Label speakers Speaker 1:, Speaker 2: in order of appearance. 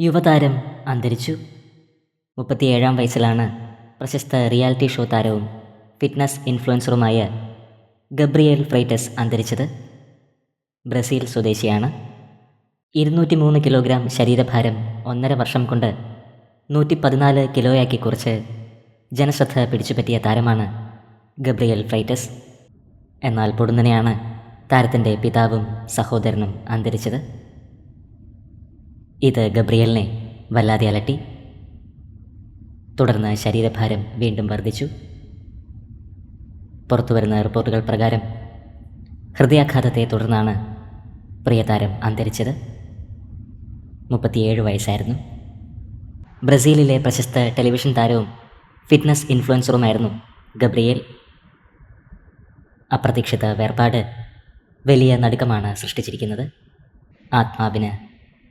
Speaker 1: യുവതാരം അന്തരിച്ചു. മുപ്പത്തിയേഴാം വയസ്സിലാണ് പ്രശസ്ത റിയാലിറ്റി ഷോ താരവും ഫിറ്റ്നസ് ഇൻഫ്ലുവൻസറുമായ ഗബ്രിയേൽ ഫ്രൈറ്റസ് അന്തരിച്ചത്. ബ്രസീൽ സ്വദേശിയാണ്. ഇരുന്നൂറ്റി മൂന്ന് കിലോഗ്രാം ശരീരഭാരം ഒന്നര വർഷം കൊണ്ട് നൂറ്റി പതിനാല് കിലോയാക്കി കുറച്ച് ജനശ്രദ്ധ പിടിച്ചുപറ്റിയ താരമാണ് ഗബ്രിയൽ ഫ്രൈറ്റസ്. എന്നാൽ പൊടുന്നനെയാണ് താരത്തിന്റെ പിതാവും സഹോദരനും അന്തരിച്ചത്. ഇത് ഗബ്രിയലിനെ വല്ലാതെ അലട്ടി. തുടർന്ന് ശരീരഭാരം വീണ്ടും വർദ്ധിച്ചു. പുറത്തുവരുന്ന റിപ്പോർട്ടുകൾ പ്രകാരം ഹൃദയാഘാതത്തെ തുടർന്നാണ് പ്രിയതാരം അന്തരിച്ചത്. മുപ്പത്തിയേഴ് വയസ്സായിരുന്നു. ബ്രസീലിലെ പ്രശസ്ത ടെലിവിഷൻ താരവും ഫിറ്റ്നസ് ഇൻഫ്ലുവൻസറുമായിരുന്നു ഗബ്രിയേൽ. അപ്രതീക്ഷിത വേർപാട് വലിയ നടുക്കമാണ് സൃഷ്ടിച്ചിരിക്കുന്നത്. ആത്മാവിന്